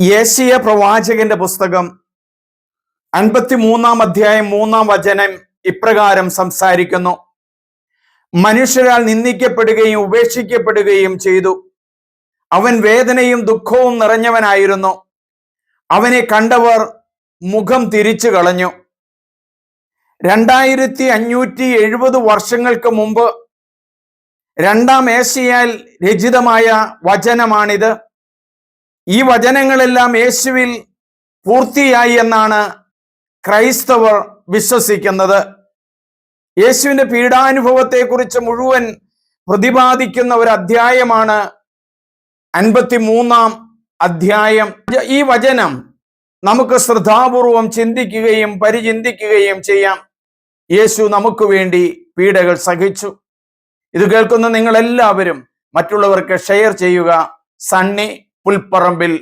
യേശിയ പ്രവാചകന്റെ പുസ്തകം അൻപത്തിമൂന്നാം അധ്യായം മൂന്നാം വചനം ഇപ്രകാരം സംസാരിക്കുന്നു. മനുഷ്യരാൽ നിന്ദിക്കപ്പെടുകയും ഉപേക്ഷിക്കപ്പെടുകയും ചെയ്തു. അവൻ വേദനയും ദുഃഖവും നിറഞ്ഞവനായിരുന്നു. അവനെ കണ്ടവർ മുഖം തിരിച്ചു കളഞ്ഞു. രണ്ടായിരത്തി അഞ്ഞൂറ്റി എഴുപത് വർഷങ്ങൾക്ക് മുമ്പ് രണ്ടാം ഏഷ്യയാൽ രചിതമായ വചനമാണിത്. ഈ വചനങ്ങളെല്ലാം യേശുവിൽ പൂർത്തിയായി എന്നാണ് ക്രൈസ്തവർ വിശ്വസിക്കുന്നത്. യേശുവിന്റെ പീഡാനുഭവത്തെക്കുറിച്ച് മുഴുവൻ പ്രതിപാദിക്കുന്ന ഒരു അധ്യായമാണ് അൻപത്തി മൂന്നാം അധ്യായം. ഈ വചനം നമുക്ക് ശ്രദ്ധാപൂർവം ചിന്തിക്കുകയും പരിചിന്തിക്കുകയും ചെയ്യാം. യേശു നമുക്ക് വേണ്ടി പീഡകൾ സഹിച്ചു. ഇത് കേൾക്കുന്ന നിങ്ങളെല്ലാവരും മറ്റുള്ളവർക്ക് ഷെയർ ചെയ്യുക. സണ്ണി പുൽപ്പറമ്പിൽ